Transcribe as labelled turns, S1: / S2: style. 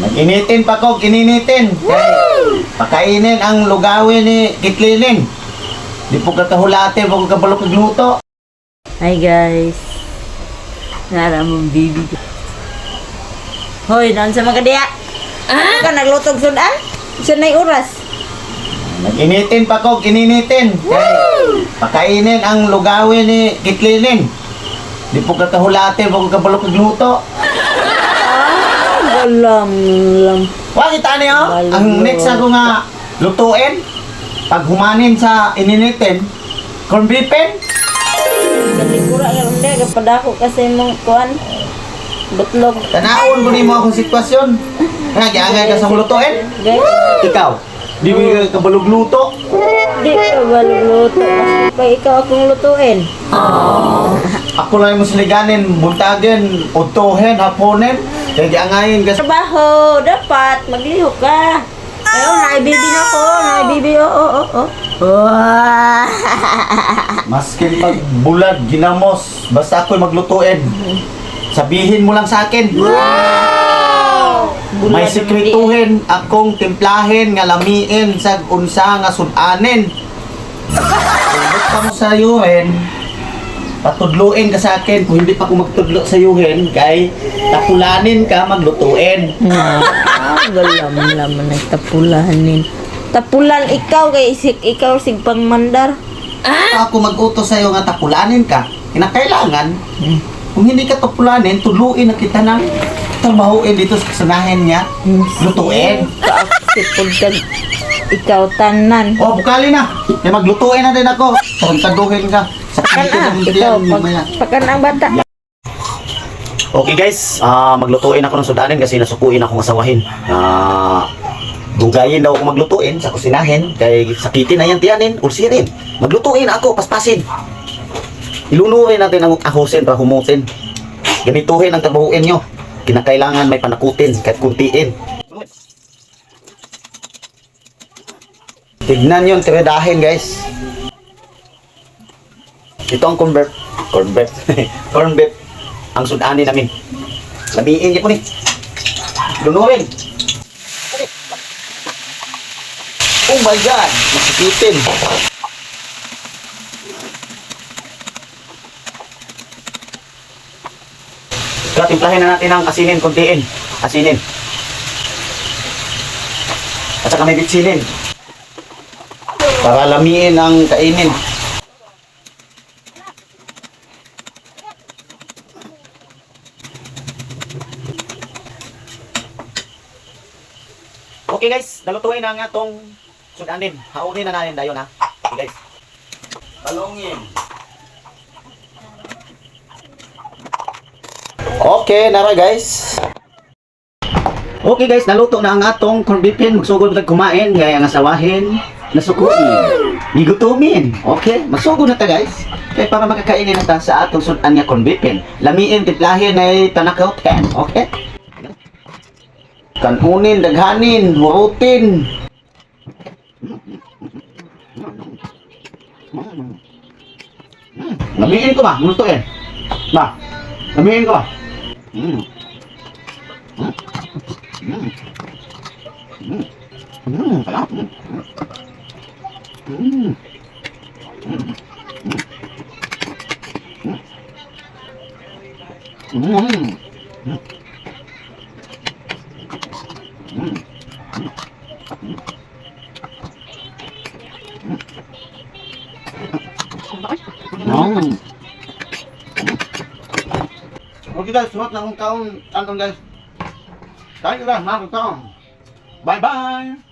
S1: Nag-initin pa ko, ininitin. Kay, pakainin ang lugawin ni Kitlilin. Di po katahulate, po kabalo kagluto.
S2: Hi guys. Nara mong bibi. Hoy, nan sa mga diya. Ah? Ka naglutog sudan? Sa nay oras.
S1: Nag-initin pa ko, ininitin. Kay, pakainin ang lugawin ni Kitlilin. Di po katahulate, po kabalo kagluto.
S2: Galam lam.
S1: Wa kita niyo,
S2: Balo.
S1: ang next ako nga lutuin, pag humanin sa ininitin, corn beefin,
S2: Kaligura nga ron diya. Kapadako kasi mong kuan. Butlog.
S1: tanawon mo ni mo akong sitwasyon. Nga, giangay ka sa lutuin. Ikaw, di mo ka kabalog luto.
S2: di ka ba luluto? Mas pa ikaw akong lutuin.
S1: Ako lang mo siliganin, buntagin, utuhin, haponin. Kaya giangayin ka sa...
S2: Trabaho, dapat maglihok ka. Ayaw, naibibi na ko. Naibibi, oo, oo, oo. Wow.
S1: Maskin pag bulad, ginamos, basta ako'y maglutuin. Sabihin mo lang sa akin. May
S2: Bulad
S1: sikretuhin akong timplahin nga lamiin sa unsa nga sudanin. Ka mo sa yuhen, patudluin ka sa akin. Kung hindi pa ako magtudlo sa yuhen, kay tapulanin ka maglutuin.
S2: Ah, galam laman ng tapulahanin. Tapulan ikaw kay isik ikaw sig pangmandar.
S1: Ako mag-utos sa'yo nga tapulanin ka, kinakailangan, kung hindi ka tapulanin, tuluin na kita ng trabahuin dito sa kasanahin niya. Lutuin.
S2: Sipod kag ikaw tanan.
S1: O, bukali na. May maglutuin na din ako. Tarantaduhin ka.
S2: Pakan
S1: ng
S2: ikaw pag, pakan ang bata.
S1: Okay guys, ah maglutuin ako ng sudanin kasi nasukuin ako masawahin. Ah dugayin daw ako maglutuin sa kusinahin kay sakitin na yan tiyanin, ulsirin. Maglutuin ako, paspasin. Ilunurin natin ang ahosin para humusin. Ganituhin ang trabahuin nyo. Kinakailangan may panakutin kahit kuntiin. Tignan yung tiredahin guys. Ito ang convert. Convert. corn beef. Ang sudanin namin. Sabihin niyo po ni. Lunurin. Oh my God! Masikitin. Kaya timplahin na natin ang asinin, kuntiin. Asinin. At saka may bitsinin. Para lamiin ang kainin. Okay guys, nalutuin na ang atong sudanin. Haunin na natin dayon ha. Okay guys. Balongin. Okay, nara guys. Okay guys, naluto na ang atong corned beef yan. Magsugod na kumain, gaya ang asawahin, nasukuin, gigutumin. Okay, magsugod na ta guys. Kaya para makakainin na ta sa atong sudan nga corned beef yan. Lamiin, tiplahin ay tanakaw 10. Okay? Kanunin, daghanin, hurutin. Lamiin ko ba? Lutuin. Ba? Lamiin ko ba? Mm. Mm. Mm. Mm. Mm. Mm. Mm. Mm. Mm. Okay guys, sumat na akong taon. Anton guys. Tayo lang, mga taon. Bye-bye!